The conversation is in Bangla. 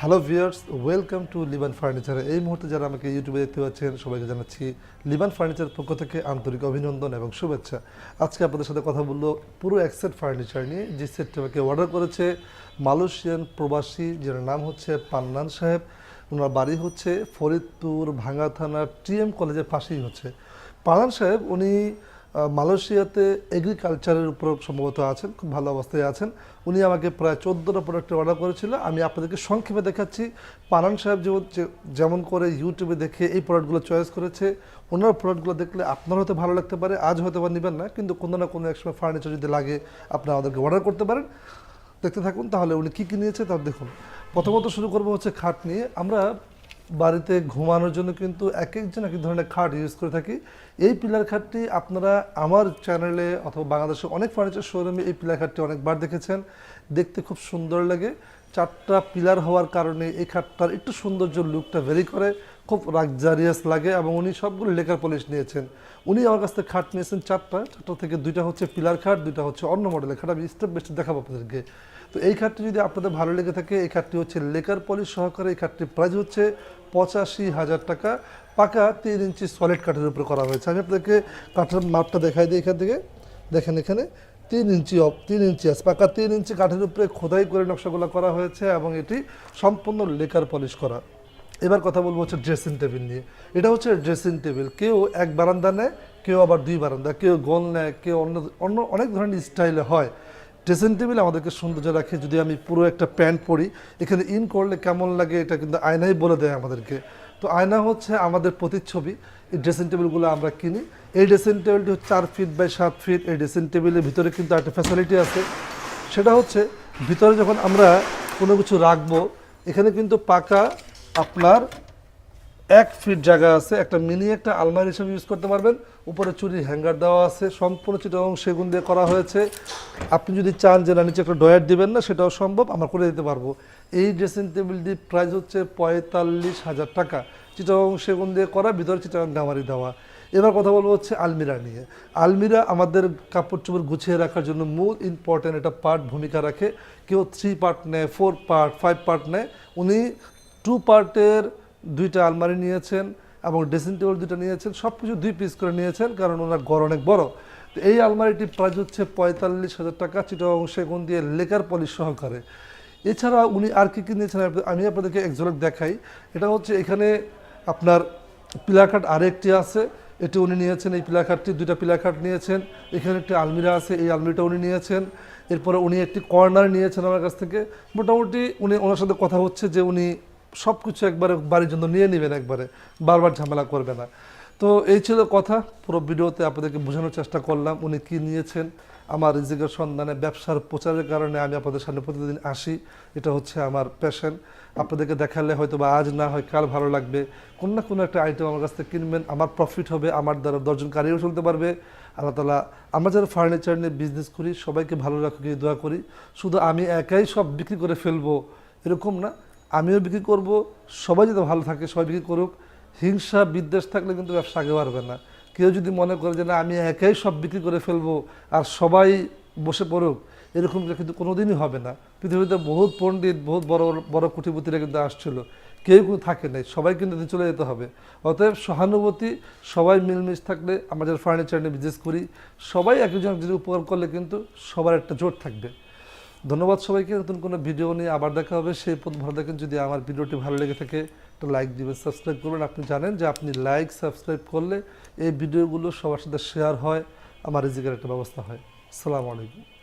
Hello viewers welcome to Liban furniture এই মুহূর্তে যারা আমাকে ইউটিউবে দেখতে পাচ্ছেন, সবাইকে জানাচ্ছি লিবান ফার্নিচার পক্ষ থেকে আন্তরিক অভিনন্দন এবং শুভেচ্ছা। আজকে আপনাদের সাথে কথা বলব পুরো এক সেট ফার্নিচার নিয়ে। যে সেটটি আমাকে অর্ডার করেছে মালয়েশিয়ান প্রবাসী যার নাম হচ্ছে পান্নান সাহেব। ওনার বাড়ি হচ্ছে ফরিদপুর, ভাঙ্গা থানার টিএম কলেজের পাশেই হচ্ছে। পানান সাহেব, উনি মালয়েশিয়াতে এগ্রিকালচারের উপর সম্ভবত আছেন, খুব ভালো অবস্থায় আছেন। উনি আমাকে প্রায় চোদ্দোটা প্রোডাক্টের অর্ডার করেছিল। আমি আপনাদেরকে সংক্ষেপে দেখাচ্ছি। পানান সাহেব যেমন যেমন করে ইউটিউবে দেখে এই প্রোডাক্টগুলো চয়েস করেছে, ওনার প্রোডাক্টগুলো দেখলে আপনার হয়তো ভালো লাগতে পারে, আজ হয়তো বা নেবেন না, কিন্তু কোনো না কোনো একসময় ফার্নিচার যদি লাগে, আপনি আমাদেরকে অর্ডার করতে পারেন। দেখতে থাকুন, তাহলে উনি কী কী নিয়েছে তার দেখুন। প্রথমত শুরু করব হচ্ছে খাট নিয়ে আমরা বাড়িতে ঘুমানোর জন্য কিন্তু এক একজন এক এক ধরনের খাট ইউজ করে থাকি। এই পিলার খাটটি আপনারা আমার চ্যানেলে অথবা বাংলাদেশের অনেক ফার্নিচার শোরুমে এই পিলার খাটটি অনেকবার দেখেছেন। দেখতে খুব সুন্দর লাগে। চারটা পিলার হওয়ার কারণে এই খাটটার একটু সৌন্দর্য লুকটা ভেরি করে, খুব লাক্সারিয়াস লাগে এবং উনি সবগুলো লেকার পলিশ নিয়েছেন। উনি আমার কাছ থেকে খাট নিয়েছেন চারটা চারটা থেকে দুইটা হচ্ছে পিলার খাট, দুইটা হচ্ছে অন্য মডেলের খাট। আমি স্টেপ বেস্ট দেখাবো আপনাদেরকে। তো এই খাটটি যদি আপনাদের ভালো লেগে থাকে, এই খাটটি হচ্ছে লেকার পলিশ সহকারে, এই খাটটির প্রাইস হচ্ছে পঁচাশি হাজার টাকা। পাকা তিন ইঞ্চি সলিড কাঠের উপরে করা হয়েছে। আমি আপনাদেরকে কাঠের মাপটা দেখাই দিই এখান থেকে। দেখেন এখানে। তিন ইঞ্চি তিন ইঞ্চি পাকা তিন ইঞ্চি কাঠের উপরে খোদাই করে নকশাগুলো করা হয়েছে এবং এটি সম্পূর্ণ লেকার পলিশ করা। এবার কথা বলব হচ্ছে ড্রেসিং টেবিল নিয়ে। এটা হচ্ছে ড্রেসিং টেবিল কেউ এক বারান্দা নেয়, কেউ আবার দুই বারান্দা। কেউ গোল নেয়, কেউ অন্য অন্য অনেক ধরনের স্টাইলে হয়। ড্রেসিং টেবিল আমাদেরকে সৌন্দর্য রাখে। যদি আমি পুরো একটা প্যান্ট পরি, এখানে ইন করলে কেমন লাগে এটা কিন্তু আয়নাই বলে দেয় আমাদেরকে। তো আয়না হচ্ছে আমাদের প্রতিচ্ছবি। এই ড্রেসিং টেবিলগুলো আমরা কিনি। এই ড্রেসিং টেবিলটি হচ্ছে চার ফিট বাই সাত ফিট এই ড্রেসিং টেবিলের ভিতরে কিন্তু একটা ফ্যাসিলিটি আছে। সেটা হচ্ছে ভিতরে যখন আমরা কোনো কিছু রাখব, এখানে কিন্তু পাকা আপনার এক ফিট জায়গা আছে, একটা মিনি একটা আলমারি হিসেবে ইউজ করতে পারবেন। উপরে চুরি হ্যাঙ্গার দেওয়া আছে, সম্পূর্ণ চিটাং সেগুন দিয়ে করা হয়েছে। আপনি যদি চান যে না, নিচে একটা ডয়ার দিবেন না, সেটাও সম্ভব, আমরা করে দিতে পারব। এই ড্রেসিং টেবিলটির প্রাইস হচ্ছে পঁয়তাল্লিশ হাজার টাকা। চিটাং সেগুন দিয়ে করা, ভিতরে চিটাং গামারি দেওয়া। এবার কথা বলব হচ্ছে আলমিরা নিয়ে। আলমিরা আমাদের কাপড় চোপড় গুছিয়ে রাখার জন্য মূল ইম্পর্ট্যান্ট একটা পার্ট ভূমিকা রাখে। কেউ থ্রি পার্ট নেয় ফোর পার্ট ফাইভ পার্ট নেয়। উনি টু পার্টের দুইটা আলমারি নিয়েছেন এবং ড্রেসিং টেবিল দুইটা নিয়েছেন সব কিছু দুই পিস করে নিয়েছেন, কারণ ওনার ঘর অনেক বড়। তো এই আলমারিটির প্রাইস হচ্ছে পঁয়তাল্লিশ হাজার টাকা চিটাং সেগুন দিয়ে লেকার পলিশ সহকারে। এছাড়া উনি আর কী কি নিয়েছেন, আমি আপনাদেরকে একজনক দেখাই। এটা হচ্ছে এখানে আপনার কাট আরেকটি আছে, এটি উনি নিয়েছেন, এই পিলার কাটটি দুইটা কাট নিয়েছেন। এখানে একটি আলমিরা আছে, এই আলমিরাটা উনি নিয়েছেন। এরপরে উনি একটি কর্নার নিয়েছেন আমার কাছ থেকে। মোটামুটি উনি ওনার সাথে কথা হচ্ছে যে উনি সব কিছু একবারে বাড়ির জন্য নিয়ে নেবেন একবারে, বারবার ঝামেলা করবে না। তো এই ছিল কথা, পুরো ভিডিওতে আপনাদেরকে বোঝানোর চেষ্টা করলাম, উনি কি নিয়েছেন, আমার রিজিকের সন্ধানে ব্যবসার প্রচারের কারণে আমি আপনাদের সামনে প্রতিদিন আসি, এটা হচ্ছে আমার প্যাশন আপনাদেরকে দেখালে হয়তো বা আজ না হয়, কাল ভালো লাগবে। কোনো না কোনো একটা আইটেম আমার কাছ থেকে কিনবেন, আমার প্রফিট হবে, আমার দ্বারা দশজন কারিও চলতে পারবে। আল্লাহ তালা আমরা যারা ফার্নিচার নিয়ে বিজনেস করি, সবাইকে ভালো এই দোয়া করি। শুধু আমি একাই সব বিক্রি করে ফেলব, এরকম না। আমিও বিক্রি করব, সবাই যাতে ভালো থাকে, সবাই বিক্রি করুক। হিংসা, বিদ্বেষ থাকলে কিন্তু ব্যবসা আগে বাড়বে না। কেউ যদি মনে করে যে, না, আমি একাই সব বিক্রি করে ফেলব আর সবাই বসে পড়ুক, এরকম কিন্তু কোনোদিনই হবে না। পৃথিবীতে বহুত পণ্ডিত, বহুত বড়, বড়- কুটিপতিরা কিন্তু আসছিল। কেউ কিন্তু থাকে নাই, সবাই কিন্তু চলে যেতে হবে। অতএব সহানুভূতি, সবাই মিলমিশ থাকলে আমরা যারা ফার্নিচার নিয়ে বিজনেস করি, সবাই একজন যদি উপকার করলে কিন্তু সবার একটা জোট থাকবে। ধন্যবাদ সবাইকে। নতুন কোনো ভিডিও নিয়ে আবার দেখা হবে। সেই পথ ভালো দেখেন, যদি আমার ভিডিওটি ভালো লেগে থাকে, তো লাইক দিবেন সাবস্ক্রাইব করবেন। আপনি জানেন যে আপনি লাইক সাবস্ক্রাইব করলে এই ভিডিওগুলো সবার সাথে শেয়ার হয়, আমার রিজিকের একটা ব্যবস্থা হয়। আসসালামু আলাইকুম।